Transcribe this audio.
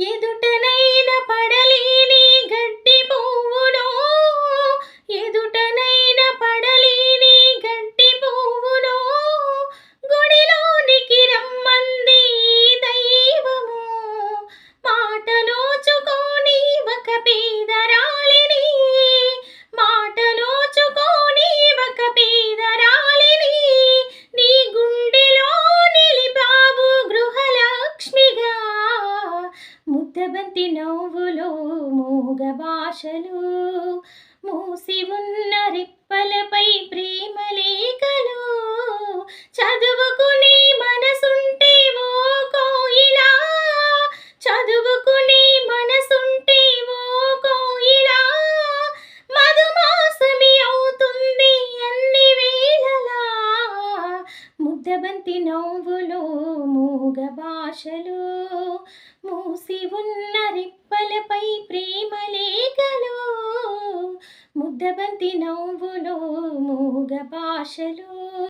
ఎదుటనైన పడ ముద్దబంతి నవ్వులు మూగ భాషలు. మూసి ఉన్న రిప్పలపై ప్రేమ లేఖలు చదువుకుని మనసుంటే ఓ కోయిలా. చదువుకుని మనసుంటే ఓ కోయిలా. మధుమాసమి అవుతుంది అన్ని వేళలా. ముద్దబంతి నవ్వులు మూగ భాషలు. ఉన్న రిప్పలపై ప్రేమ లేఖలు ముద్దబంతి నవ్వులో మూగ భాషలు